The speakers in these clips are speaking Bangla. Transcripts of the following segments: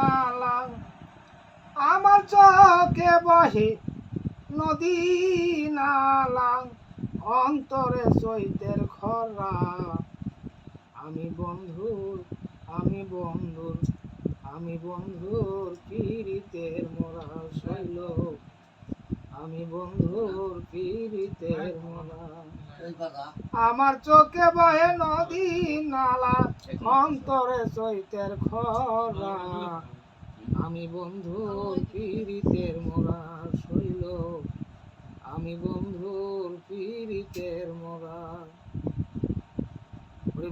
নালা আমার চোখে বহে নদী নালা অন্তরে চৈতের খরা। আমি বন্ধুর আমি বন্ধুর আমি বন্ধুর পীড়িতের মরা শৈল। আমি বন্ধুর পীড়িতের মোরা। আমার চোখে বহে নদী নালা অন্তরে চৈতের খরা। আমি বন্ধুর পীড়িতের মোরা শৈল। আমি বন্ধুর পীড়িতের মোরা।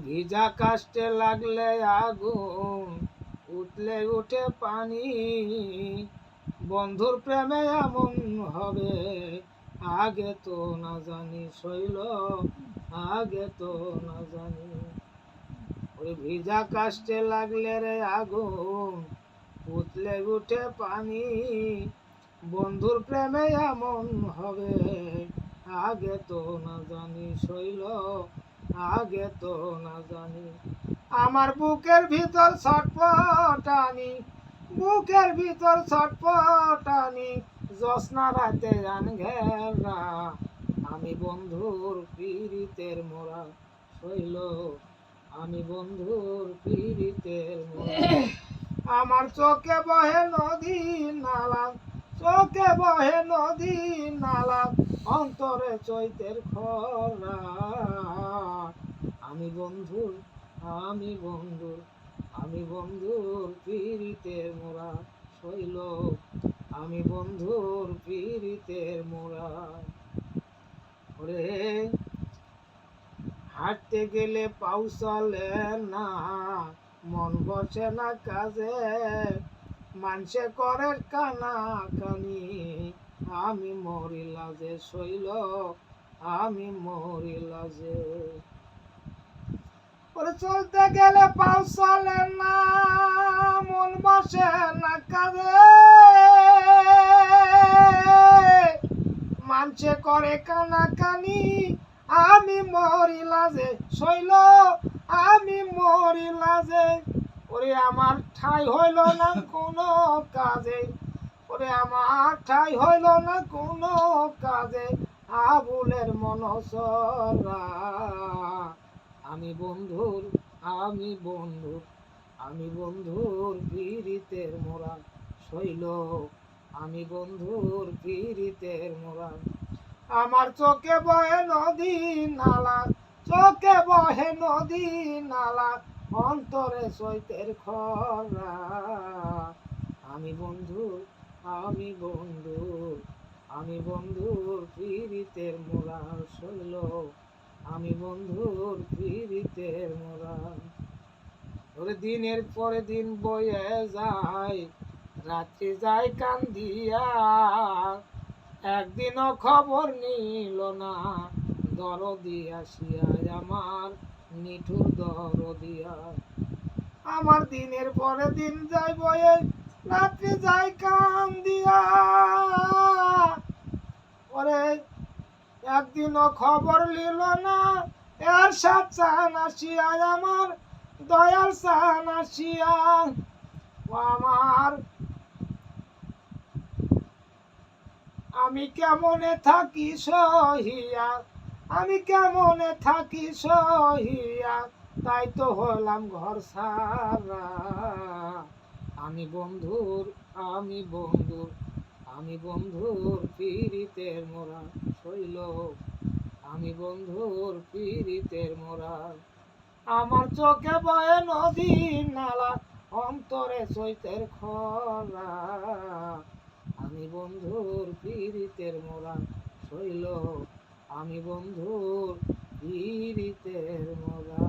ভিজা কাষ্টে লাগলে আগুন উঠলে উঠে পানি। বন্ধুর প্রেমে এমন হবে। আগে তো না জানি শৈল, আগে তো না জানি। ওই ভিজা কাষ্টে লাগলে রে আগুন উঠলে উঠে পানি। বন্ধুর প্রেমে এমন হবে। আগে তো না জানি শৈল, আগে তো না জানি। আমার বুকের ভিতর ছটপটানি। বুকের ভিতর ছটপটানি, জ্যোৎস্না রাতে গান ঘেরা। আমি বন্ধুর পীড়িতের মোরা শৈল, আমি বন্ধুর পীড়িতের মোরা। আমার চোখে বহে নদী নালা, চোখে বহে নদী নালা, অন্তরে চৈতের খরা। আমি বন্ধুর আমি বন্ধুর আমি বন্ধুর পীড়িতের মোরা শৈল, আমি বন্ধুর পীড়িতের মোরা। ওরে, হাঁটতে গেলে পাউ চলে না, মন বসে না কাজে। মানুষে করে কানা কানি, আমি মরি লাজে শৈল, আমি মরি লাজে ওরে, চলতে গেলে পাউ চলে করে কানা কানি আমি মরি লাজে শৈল, আমি মরি লাজে ওরে আমার ঠাই হইল না কোনো কাজে, ওরে আমার ঠাই হইল না কোনো কাজে। আবুলের মনসরা, আমি বন্ধুর আমি বন্ধুর আমি বন্ধুর পীড়িতের মোরা শৈল, আমি বন্ধুর পীড়িতের মোরা আমার চোখে বহে নদী নালা, চোখে বহে নদী নালা, অন্তরে সৈতের খরা। আমি বন্ধু আমি বন্ধু, আমি বন্ধুর পীড়িতের মোরা শৈল আমি বন্ধুর পীড়িতের মোরা ওরে দিনের পরে দিন বয়ে যায় রাত্রি যায় কান্দিয়া। একদিনও খবর নিল না। দরদি আসিয়া আমার নিঠুর দরদিয়া আমার দিনের পরে দিন যাই বয়ে রাত্রি যাই কান্দিয়া ওরে, একদিনও খবর নিল না। এর সাথ চান আসিয়া, আমার দয়াল চান আসিয়া। আমার আমি কেমনে থাকি সহিয়া? আমি কেমনে থাকি সহিয়া? তাই তো হলাম ঘর সারা। আমি বন্ধুর আমি বন্ধুর আমি বন্ধুর পীড়িতের মোরা শৈল। আমি বন্ধুর পীড়িতের মোরা। আমার চোখে বয়ে নদী নালা, অন্তরে চৈতের খরা। আমি বন্ধুর পীড়িতের মোরা শৈল আমি বন্ধুর পীড়িতের মোরা